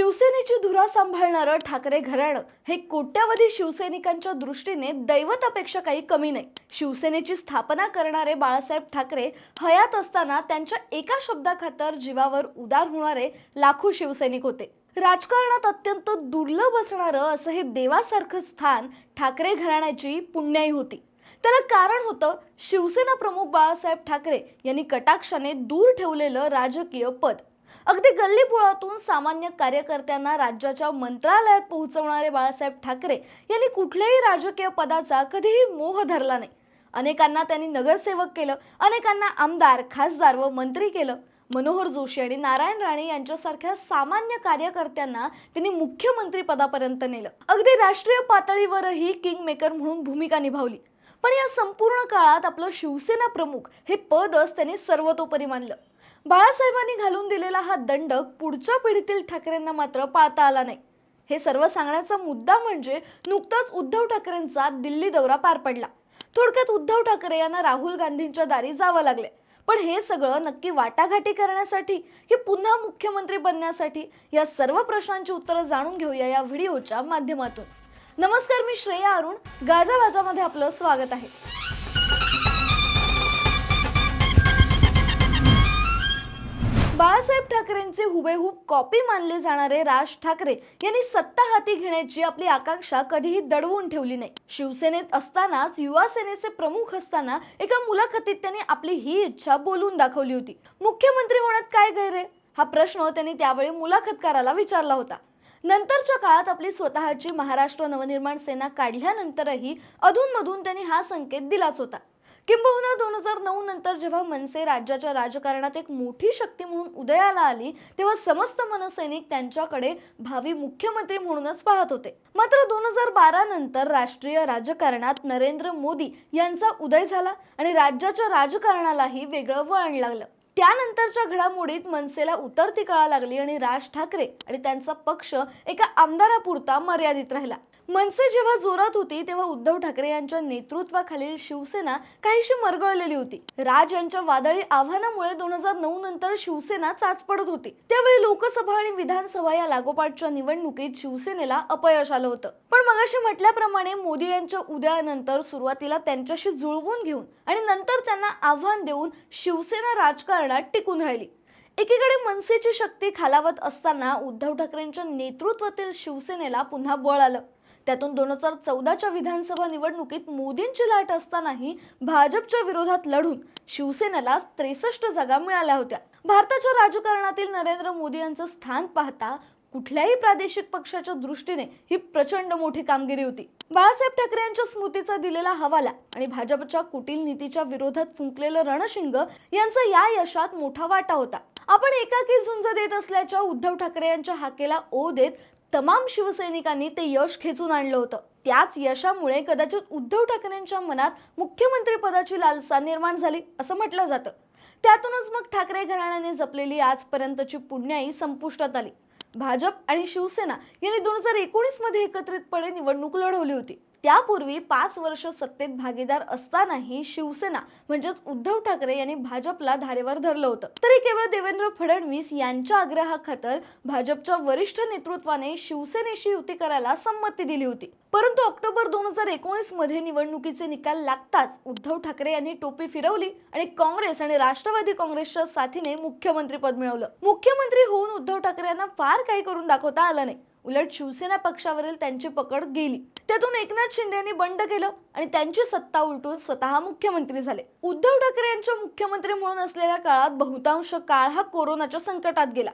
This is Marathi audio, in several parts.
शिवसेनेची धुरा सांभाळणारं ठाकरे घराणं हे कोट्यावधी शिवसैनिकांच्या दृष्टीने दैवतापेक्षा काही कमी नाही. शिवसेनेची स्थापना करणारे बाळासाहेब ठाकरे हयात असताना त्यांच्या एका शब्दाखातर जीवावर उदार होणारे लाखो शिवसैनिक होते. राजकारणात अत्यंत दुर्लभ असणारं असं हे देवासारखं स्थान ठाकरे घराण्याची पुण्याई होती. त्याला कारण होतं शिवसेना प्रमुख बाळासाहेब ठाकरे यांनी कटाक्षाने दूर ठेवलेलं राजकीय पद. अगदी गल्लीपुळातून सामान्य कार्यकर्त्यांना राज्याच्या मंत्रालयात पोहोचवणारे बाळासाहेब ठाकरे यांनी कुठल्याही राजकीय पदाचा कधीही मोह धरला नाही. अनेकांना त्यांनी नगरसेवक केलं अनेकांना आमदार खासदार व मंत्री केलं. मनोहर जोशी आणि नारायण राणे यांच्यासारख्या सामान्य कार्यकर्त्यांना त्यांनी मुख्यमंत्री पदापर्यंत नेलं. अगदी राष्ट्रीय पातळीवरही किंग मेकर म्हणून भूमिका निभावली. पण या संपूर्ण काळात आपलं शिवसेना प्रमुख हे पदच त्यांनी सर्वतोपरी मानलं. बाळासाहेबांनी घालून दिलेला हा दंडक पुढच्या पिढीतील ठाकरेंना मात्र पाळता आला नाही. हे सर्व सांगण्याचा मुद्दा म्हणजे नुकताच उद्धव ठाकरेंचा दिल्ली दौरा पार पडला. थोडक्यात उद्धव ठाकरे यांना राहुल गांधींच्या दारी जावं लागले. पण हे सगळं नक्की वाटाघाटी करण्यासाठी की पुन्हा मुख्यमंत्री बनण्यासाठी या सर्व प्रश्नांची उत्तरं जाणून घेऊया या व्हिडिओच्या माध्यमातून. नमस्कार मी श्रेया अरुण. गाजावाजामध्ये आपलं स्वागत आहे. बाळासाहेब ठाकरेंचे हुबेहूब कॉपी मानले जाणारे राज ठाकरे यांनी सत्ता हाती घेण्याची आपली आकांक्षा कधीही दडवून ठेवली नाही. शिवसेनेत असतानाच युवा सेनेचे प्रमुख असताना एका मुलाखतीत त्यांनी आपली ही इच्छा बोलून दाखवली होती. मुख्यमंत्री होण्यात काय गैरे हा प्रश्न त्यांनी त्यावेळी मुलाखतकाराला विचारला होता. नंतरच्या काळात आपली स्वतःची महाराष्ट्र नवनिर्माण सेना काढल्यानंतरही अधूनमधून त्यांनी हा संकेत दिलाच होता. किंबहुना दोन हजार नऊ नंतर जेव्हा मनसे राज्याच्या राजकारणात एक मोठी शक्ती म्हणून उदयाला आली तेव्हा समस्त मनसैनिक त्यांच्याकडे भावी मुख्यमंत्री म्हणूनच पाहत होते. मात्र दोन हजार बारा नंतर राष्ट्रीय राजकारणात नरेंद्र मोदी यांचा उदय झाला आणि राज्याच्या राजकारणालाही वेगळं वळण लागलं. त्यानंतरच्या घडामोडीत मनसेला उतरती कळा लागली आणि राज ठाकरे आणि त्यांचा पक्ष एका आमदारापुरता मर्यादित राहिला. मनसे जेव्हा जोरात होती तेव्हा उद्धव ठाकरे यांच्या नेतृत्वाखालील शिवसेना काहीशी मरगळलेली होती. राज यांच्या वादळी आव्हानामुळे दोन हजार नऊ नंतर शिवसेना चाच पडत होती. त्यावेळी लोकसभा आणि विधानसभा या लागोपाठच्या निवडणुकीत शिवसेनेला अपयश आलं होतं. पण मगाशी म्हटल्याप्रमाणे मोदी यांच्या उदयानंतर सुरुवातीला त्यांच्याशी जुळवून घेऊन आणि नंतर त्यांना आव्हान देऊन शिवसेना राजकारणात टिकून राहिली. एकीकडे मनसेची शक्ती खालावत असताना उद्धव ठाकरेंच्या नेतृत्वातील शिवसेनेला पुन्हा बळ आलं. त्यातून दोन हजार चौदाच्या विधानसभा निवडणुकीत मोदींची लाट असतानाही भाजपच्या विरोधात लढून शिवसेनेला त्रेसष्ट जागा मिळाल्या होत्या. भारताच्या राजकारणातील नरेंद्र मोदी यांचं स्थान पाहता कुठल्याही प्रादेशिक पक्षाच्या दृष्टीने ही प्रचंड मोठी कामगिरी होती. बाळासाहेब ठाकरे यांच्या स्मृतीचा दिलेला हवाला आणि भाजपच्या कुटील नीतीच्या विरोधात फुंकलेलं रणशिंग यांचा या यशात मोठा वाटा होता. आपण एकाकी झुंज देत असल्याच्या उद्धव ठाकरे यांच्या हाकेला ओ देत तमाम शिवसैनिकांनी ते यश खेचून आणलं होतं. त्याच यशामुळे कदाचित उद्धव ठाकरेंच्या मनात मुख्यमंत्री पदाची लालसा निर्माण झाली असं म्हटलं जातं. त्यातूनच मग ठाकरे घराण्याने जपलेली आजपर्यंतची पुण्याई संपुष्टात आली. भाजप आणि शिवसेना यांनी दोन हजार एकोणीसमध्ये एकत्रितपणे निवडणूक लढवली होती. त्यापूर्वी पाच वर्ष सत्तेत भागीदार असतानाही शिवसेना म्हणजेच उद्धव ठाकरे यांनी भाजपला धारेवर धरलं होतं. तरी केवळ देवेंद्र फडणवीस यांच्या आग्रहाखातर भाजपच्या वरिष्ठ नेतृत्वाने शिवसेनेशी युती करायला संमती दिली होती. परंतु ऑक्टोबर दोन हजार एकोणीसमध्ये निवडणुकीचे निकाल लागताच उद्धव ठाकरे यांनी टोपी फिरवली आणि काँग्रेस आणि राष्ट्रवादी काँग्रेसच्या साथीने मुख्यमंत्रीपद मिळवलं. मुख्यमंत्री होऊन उद्धव ठाकरे यांना फार काही करून दाखवता आलं नाही. उलट शिवसेना पक्षावरील त्यांची पकड गेली. त्यातून एकनाथ शिंदे यांनी बंड केलं आणि त्यांची सत्ता उलटून स्वतः मुख्यमंत्री झाले. उद्धव ठाकरे यांच्या मुख्यमंत्री म्हणून असलेल्या काळात बहुतांश काळ हा कोरोनाच्या संकटात गेला.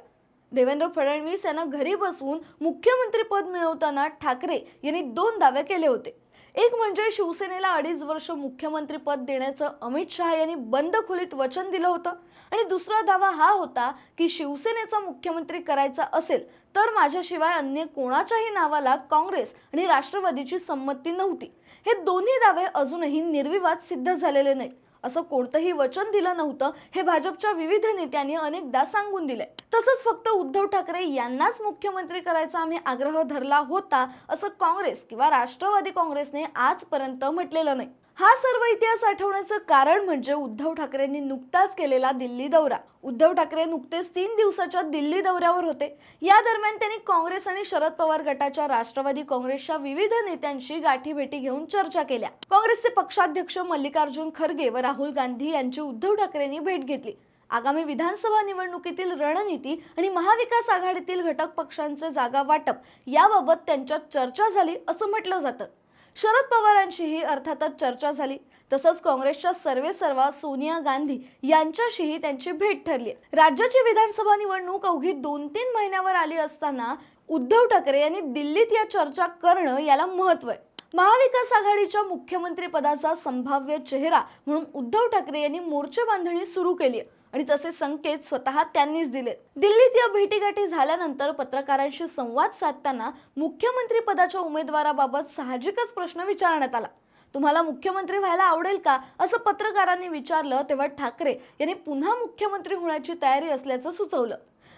देवेंद्र फडणवीस यांना घरी बसवून मुख्यमंत्रीपद मिळवताना ठाकरे यांनी दोन दावे केले होते. एक म्हणजे शिवसेनेला अडीच वर्ष मुख्यमंत्रीपद देण्याचं अमित शहा यांनी बंद खोलीत वचन दिलं होतं. आणि दुसरा दावा हा होता की शिवसेनेचा मुख्यमंत्री करायचा असेल तर माझ्याशिवाय अन्य कोणाच्याही नावाला काँग्रेस आणि राष्ट्रवादीची संमती नव्हती. हे दोन्ही दावे अजूनही निर्विवाद सिद्ध झालेले नाही असं कोणतंही वचन दिलं नव्हतं हे भाजपच्या विविध नेत्यांनी अनेकदा सांगून दिले तसंच फक्त उद्धव ठाकरे यांनाच मुख्यमंत्री करायचा आम्ही आग्रह धरला होता असं काँग्रेस किंवा राष्ट्रवादी काँग्रेसने आजपर्यंत म्हटलेलं नाही. हा सर्व इतिहास आठवण्याचं कारण म्हणजे उद्धव ठाकरेंनी नुकताच केलेला दिल्ली दौरा. उद्धव ठाकरे नुकतेच तीन दिवसाच्या दिल्ली दौऱ्यावर होते. या दरम्यान त्यांनी काँग्रेस आणि शरद पवार गटाच्या राष्ट्रवादी काँग्रेसच्या विविध नेत्यांशी गाठीभेटी घेऊन चर्चा केल्या. काँग्रेसचे पक्षाध्यक्ष मल्लिकार्जुन खरगे व राहुल गांधी यांची उद्धव ठाकरेंनी भेट घेतली. आगामी विधानसभा निवडणुकीतील रणनीती आणि महाविकास आघाडीतील घटक पक्षांचे जागा वाटप याबाबत त्यांच्यात चर्चा झाली असं म्हटलं जातं. शरद पवारांशीही अर्थातच चर्चा झाली. तसंच काँग्रेसच्या सर्वे सर्वा सोनिया गांधी यांच्याशीही त्यांची भेट ठरली राज्याची विधानसभा निवडणूक अवघी दोन तीन महिन्यावर आली असताना उद्धव ठाकरे यांनी दिल्लीत या चर्चा करणं याला महत्त्व आहे. महाविकास आघाडीच्या मुख्यमंत्री पदाचा संभाव्य चेहरा म्हणून उद्धव ठाकरे यांनी मोर्चे बांधणी सुरू केली आहे. आणि तसे संकेत स्वतः त्यांनीच दिले. दिल्लीत या भेटीगाठी झाल्यानंतर पत्रकारांशी संवाद साधताना मुख्यमंत्री पदाच्या उमेदवाराबाबत साहजिकच प्रश्न विचारण्यात आला. तुम्हाला मुख्यमंत्री व्हायला आवडेल का? असं पत्रकारांनी विचारलं तेव्हा ठाकरे यांनी पुन्हा मुख्यमंत्री होण्याची तयारी असल्याचं सुचवलं.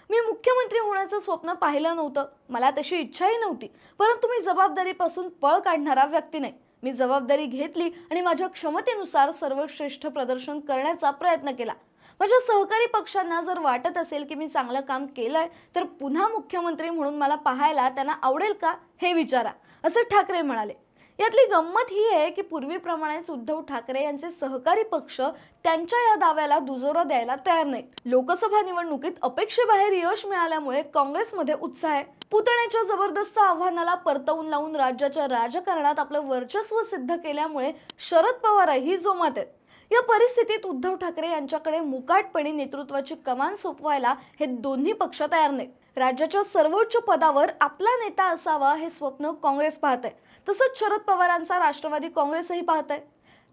मी मुख्यमंत्री होण्याचं स्वप्न पाहिलं नव्हतं. मला तशी इच्छाही नव्हती. परंतु मी जबाबदारीपासून पळ काढणारा व्यक्ती नाही. मी जबाबदारी घेतली आणि माझ्या क्षमतेनुसार सर्वश्रेष्ठ प्रदर्शन करण्याचा प्रयत्न केला. माझ्या सहकारी पक्षांना जर वाटत असेल की मी चांगलं काम केलंय तर पुन्हा मुख्यमंत्री म्हणून मला पाहायला त्यांना आवडेल का हे विचारा असं ठाकरे म्हणाले. यातली गंमत ही आहे की पूर्वीप्रमाणेच उद्धव ठाकरे यांचे सहकारी पक्ष त्यांच्या या दाव्याला दुजोरा द्यायला तयार नाहीत. लोकसभा निवडणुकीत अपेक्षेबाहेर यश मिळाल्यामुळे काँग्रेसमध्ये उत्साह आहे. पुतण्याच्या जबरदस्त आव्हानाला परतवून लावून राज्याच्या राजकारणात आपलं वर्चस्व सिद्ध केल्यामुळे शरद पवारही जोमात आहेत. या परिस्थितीत उद्धव ठाकरे यांच्याकडे मुकाटपणे नेतृत्वाची कमान सोपवायला हे दोन्ही पक्ष तयार नाहीत. राज्याच्या सर्वोच्च पदावर आपला नेता असावा हे स्वप्न काँग्रेस पाहत आहे तसंच शरद पवारांचा राष्ट्रवादी काँग्रेसही पाहत आहे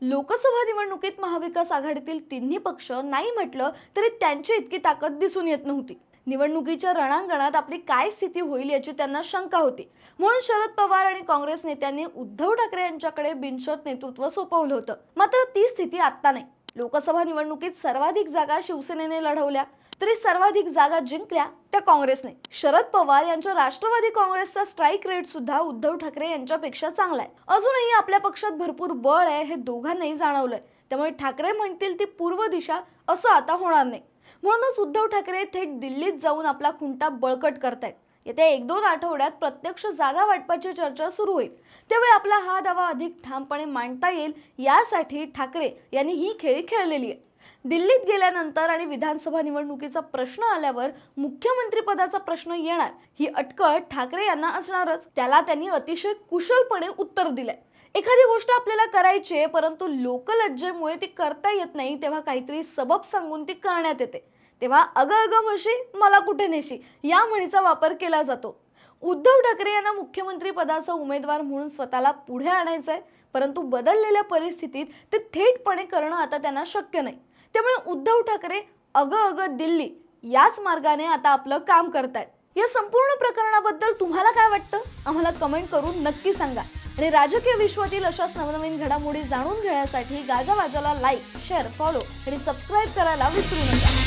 लोकसभा निवडणुकीत महाविकास आघाडीतील तिन्ही पक्ष नाही म्हटलं तरी त्यांची इतकी ताकद दिसून येत नव्हती. निवडणुकीच्या रणांगणात आपली काय स्थिती होईल याची त्यांना शंका होती. म्हणून शरद पवार आणि काँग्रेस नेत्यांनी उद्धव ठाकरे यांच्याकडे बिनशर्त नेतृत्व सोपवलं होतं. मात्र ती स्थिती आत्ता नाही. लोकसभा निवडणुकीत सर्वाधिक जागा शिवसेनेने लढवल्या तरी सर्वाधिक जागा जिंकल्या त्या काँग्रेसने. शरद पवार यांच्या राष्ट्रवादी काँग्रेसचा स्ट्राईक रेट सुद्धा उद्धव ठाकरे यांच्यापेक्षा चांगला आहे. अजूनही आपल्या पक्षात भरपूर बळ आहे हे दोघांनाही जाणवलंय. त्यामुळे ठाकरे म्हणतील ती पूर्व दिशा असं आता होणार नाही. म्हणूनच उद्धव ठाकरे थेट दिल्लीत जाऊन आपला खुंटा बळकट करतायत. येत्या एक दोन आठवड्यात प्रत्यक्ष जागा वाटपाची चर्चा सुरू होईल. त्यावेळी आपला हा दावा अधिक ठामपणे मांडता येईल यासाठी ठाकरे यांनी ही खेळी खेळलेली आहे. दिल्लीत गेल्यानंतर आणि विधानसभा निवडणुकीचा प्रश्न आल्यावर मुख्यमंत्रीपदाचा प्रश्न येणार ही अटकळ ठाकरे यांना असणारच त्याला त्यांनी अतिशय कुशलपणे उत्तर दिलंय. एखादी गोष्ट आपल्याला करायची आहे परंतु लोकलज्जेमुळे ती करता येत नाही तेव्हा काहीतरी सबब सांगून ती करण्यात येते. तेव्हा अगं अगं म्हशी मला कुठे नेशी? या म्हणीचा वापर केला जातो. उद्धव ठाकरे यांना मुख्यमंत्री पदाचा उमेदवार म्हणून स्वतःला पुढे आणायचं आहे परंतु बदललेल्या परिस्थितीत ते थेटपणे करणं आता त्यांना शक्य नाही. त्यामुळे उद्धव ठाकरे अगं अगं दिल्ली याच मार्गाने आता आपलं काम करतायत. या संपूर्ण प्रकरणाबद्दल तुम्हाला काय वाटतं? आम्हाला कमेंट करून नक्की सांगा. आणि राजकीय विश्वातील अशाच नवनवीन घडामोडी जाणून घेण्यासाठी गाजावाजाला लाईक शेअर फॉलो आणि सबस्क्राईब करायला विसरू नका.